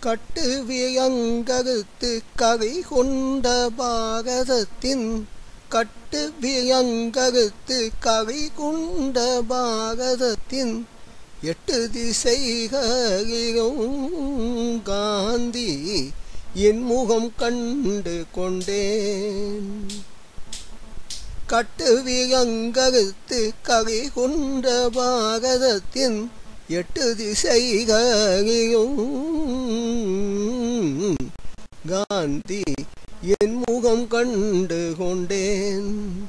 கட்டு வியங்கருத்து கரை கொண்ட பாரதத்தின் கட்டு வியங்கருத்து கரை கொண்ட பாரதத்தின் எட்டு திசைகளிலும் காந்தி என் முகம் கண்டு கொண்டேன். கட்டு வியங்கருத்து கரை கொண்ட பாரதத்தின் எட்டு திசைகளிலும் காந்தி என் முகம் கண்டு கொண்டேன்.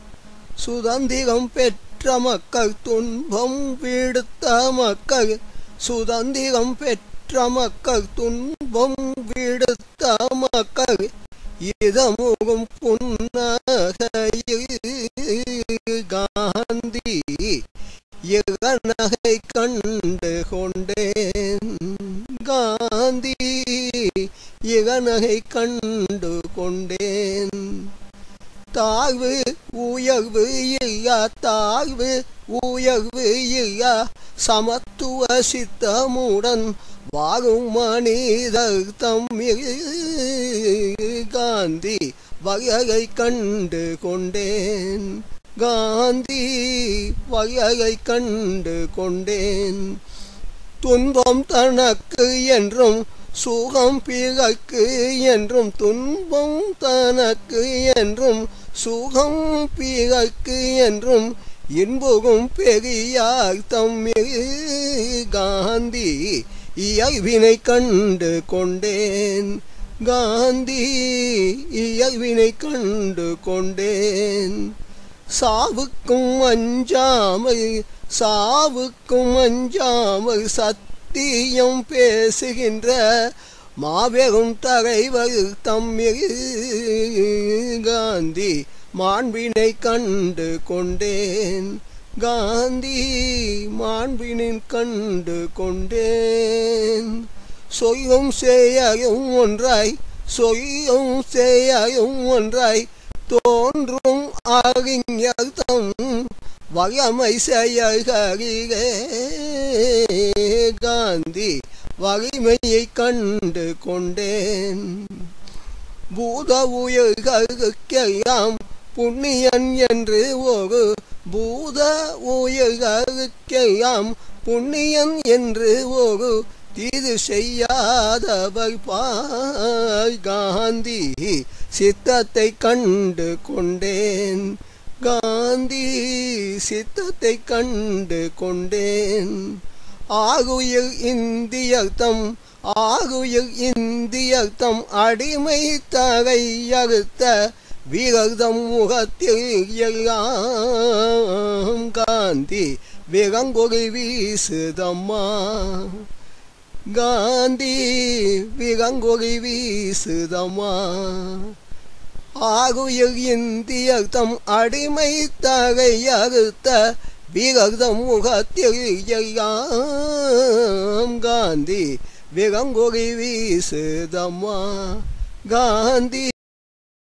சுதந்திரம் பெற்ற மக்கள் துன்பம் விடுத்த மக்கள் சுதந்திரம் பெற்ற மக்கள் துன்பம் விடுத்த மக்கள் இதமுகம் புன்னகையில் இகநகை கண்டு கொண்டேன்? காந்தி இகநகை கண்டு கொண்டேன்? தாழ்வு உயர்வு இல்லா தாழ்வு உயர்வு இல்லா சமத்துவ சித்தமுடன் வாழும் மனிதர் தம்மில் காந்தி வகையை கண்டு கொண்டேன். காந்தி வகையை கண்டு கொண்டேன். துன்பம் தனக்கு என்றும் சுகம் பிறக்கு என்றும் துன்பம் தனக்கு என்றும் சுகம் பிறக்கு என்றும் இன்புகும் பெரியார் தம்மில் காந்தி இயல்பினை கண்டு கொண்டேன். காந்தி இயல்பினை கண்டு கொண்டேன். சாவுக்கும் அஞ்சாமல் சாவுக்கும் அஞ்சாமல் சத்தியம் பேசுகின்ற மாபெரும் தலைவர் தம்மில் காந்தி மாண்பினை கண்டு கொண்டேன். காந்தி மாண்பினின் கண்டு கொண்டேன். சொல்லும் செய்யும் ஒன்றாய் சொல்லும் செய்யும் ஒன்றாய் தோன்றும் அறிஞர்தம் வகைமை செயல்களிலே காந்தி வலிமையை கண்டு கொண்டேன். பூத உயிர்களுக்கெல்லாம் புண்ணியன் என்று ஒரு பூத உயிர்களுக்கெல்லாம் புண்ணியன் என்று ஒரு தீது செய்யாதவர் பாய் காந்தி சித்தத்தை கண்டு கொண்டேன் காந்தி சித்தத்தை கண்டு கொண்டேன் ஆகுயில் இந்தியர்த்தம் ஆகுயில் இந்தியர்த்தம் அடிமை தகை அறுத்த முகத்தில் எல்லாம். காந்தி விரங்கொழி வீசுதம்மா. காந்தி விரங்கொழி வீசுதம்மா ஆகுயில் தம் அடிமை தகை விகதம் முகத்தியாம் காந்தி விகங்கொகி வீசுதமா காந்தி